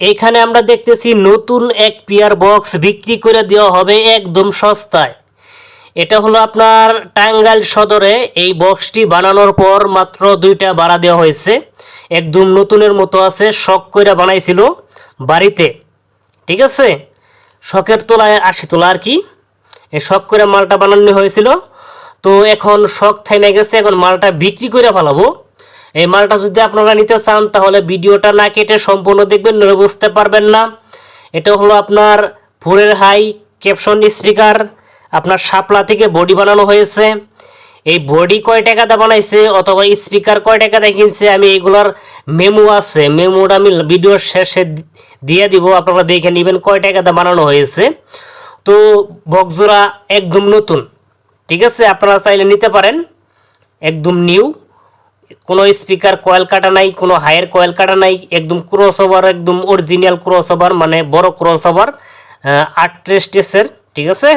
এইখানে আমরা দেখতেছি নতুন এক পেয়ার বক্স বিক্রি করে দেওয়া হবে একদম সস্তায়। এটা হলো আপনার টাঙ্গাইল সদরে এই বক্সটি বানানোর পর মাত্র দুইটা ভাড়া দেওয়া হয়েছে। একদম নতুনের মতো আছে, শখ করে বানাইছিল বাড়িতে। ঠিক আছে? শখের তোলায় আশি তোলা আর কি। এই শখ করে মালটা বানানো হয়েছিল। তো এখন শখ থাইমে গেছে, এখন মালটা বিক্রি করে ফেলাবো। এই মালটা যদি আপনারা নিতে চান, তাহলে ভিডিওটা না কেটে সম্পূর্ণ দেখবেন, নইলে বুঝতে পারবেন না। এটা হলো আপনার ফুলের হাই ক্যাপশন স্পিকার। আপনার শাপলা থেকে বডি বানানো হয়েছে। এই বডি কয় টাকাতে বানাইছে অথবা স্পিকার কয় টাকাতে কিনছে, আমি এগুলোর মেমো আছে। মেমোটা আমি ভিডিওর শেষে দিয়ে দিব, আপনারা দেখে নেবেন কয় টাকাতে বানানো হয়েছে। তো বক্সজোড়া একদম নতুন, ঠিক আছে? আপনারা চাইলে নিতে পারেন, একদম নিউ। কোনো স্পিকার কয়েল কাটা নাই, কোনো হায়ার কয়েল কাটা নাই, একদম ক্রস ওভার একদম অরিজিনাল ক্রস ওভার মানে বড় ক্রস ওভার আট স্টেসের ঠিক আছে?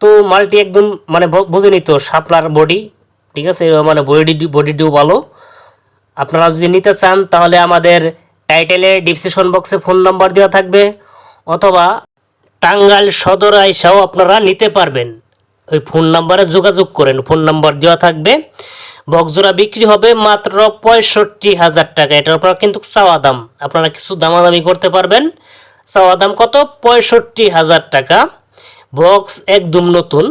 তো মালটি একদম মানে বুঝে বুঝেনি তো শাপলার বডি ঠিক আছে? মানে বডি বডিটিও ভালো। আপনারা যদি নিতে চান, তাহলে আমাদের টাইটেলে ডিসক্রিপশন বক্সে ফোন নাম্বার দেওয়া থাকবে, অথবা টাঙ্গাইল সদর আইসাও আপনারা নিতে পারবেন। ওই ফোন নাম্বারে যোগাযোগ করেন ফোন নাম্বার দেওয়া থাকবে। বক্সজোড়া বিক্রি হবে মাত্র পঁয়ষট্টি হাজার টাকা। এটার আপনার কিন্তু চাওয়া দাম। আপনারা কিছু দামাদামি করতে পারবেন। চাওয়া দাম কত? পঁয়ষট্টি হাজার টাকা। বক্স একদম নতুন।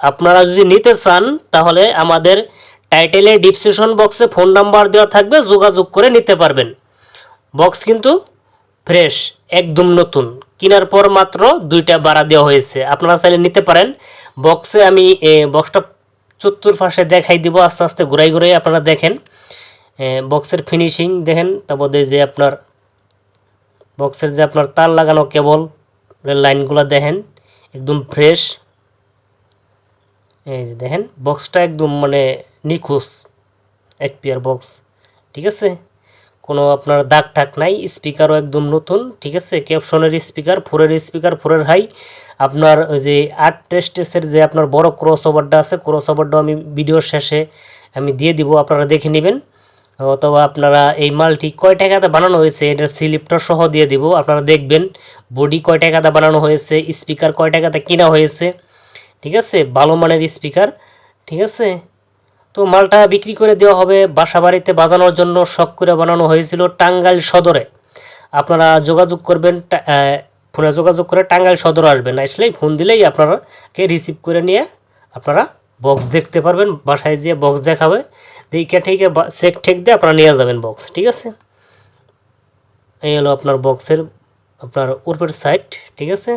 আপনারা যদি নিতে চান, তাহলে আমাদের টাইটেলে ডিসক্রিপশন বক্সে ফোন নাম্বার দেওয়া থাকবে, যোগাযোগ করে নিতে পারবেন। বক্স কিন্তু ফ্রেশ, একদম নতুন। কেনার পর মাত্র দুইটা বাড়া দেওয়া হয়েছে। আপনারা চাইলে নিতে পারেন। বক্সে আমি বক্সটা চতুর্পাশে দেখাই দিব, আস্তে আস্তে ঘুরাই ঘুরাই আপনারা দেখেন। বক্সের ফিনিশিং দেখেন, তারপরে যে আপনার বক্সের যে আপনার তার লাগানো কেবল লাইনগুলো দেখেন, একদম ফ্রেশ এই যে দেখেন বক্সটা একদম মানে নিখোঁজ এক পেয়ার বক্স ঠিক আছে? কোনো আপনার দাগ টাক নাই, স্পিকারও একদম নতুন, ঠিক আছে? ক্যাপশনের স্পিকার, ফোরের স্পিকার, ফোরের হাই। আপনার ওই যে আট টেস্টেসের যে আপনার বড় ক্রস ওভারটা আছে ক্রস ওভারটাও আমি ভিডিওর শেষে আমি দিয়ে দিব, আপনারা দেখে নেবেন। অথবা আপনারা এই মালটি কয় টাকাতে বানানো হয়েছে এটার স্লিপটা সহ দিয়ে দিব, আপনারা দেখবেন। বডি কয় টাকাতে বানানো হয়েছে, স্পিকার কয় টাকাতে কেনা হয়েছে, ঠিক আছে? ভালো মানের স্পিকার, ঠিক আছে? তো মালটা বিক্রি করে দেওয়া হবে বাসা বাড়িতে বাজানোর জন্য শখ করে বানানো হয়েছিল টাঙ্গাইল সদরে। আপনারা যোগাযোগ করবেন ফোনে যোগাযোগ করে টাঙ্গাইল সদর আসবেন। আসলেই ফোন দিলেই আপনারাকে রিসিভ করে নিয়ে আপনারা বক্স দেখতে পারবেন, বাসায় যেয়ে বক্স দেখাবে। দেখে ঠিক চেক ঠেক দিয়ে আপনারা নিয়ে যাবেন বক্স ঠিক আছে? এই হলো আপনার বক্সের আপনার উপরের সাইড ঠিক আছে?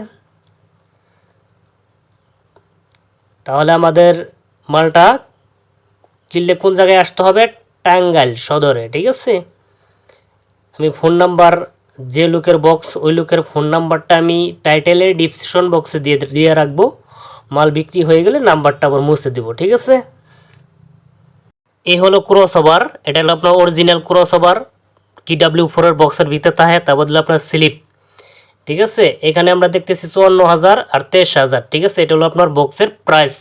তাহলে আমাদের মালটা কিনলে কোন জায়গায় আসতে হবে? টাঙ্গাইল সদরে, ঠিক আছে? আমি ফোন নাম্বার যে লোকের বক্স ওই লোকের ফোন নাম্বারটা আমি টাইটেলে ডিসক্রিপশন বক্সে দিয়ে দিয়ে রাখব। মাল বিক্রি হয়ে গেলে নাম্বারটা আবার মুছে দেবো, ঠিক আছে? এই হলো ক্রস ওভার এটা হলো আপনার original cross over T W ফোরের বক্সের ভিতরে থাকে তা বদলে আপনার স্লিপ ঠিক আছে? এখানে আমরা দেখতেছি চুয়ান্ন হাজার আর তেইশ হাজার, ঠিক আছে? এটা হলো আপনার বক্সের প্রাইস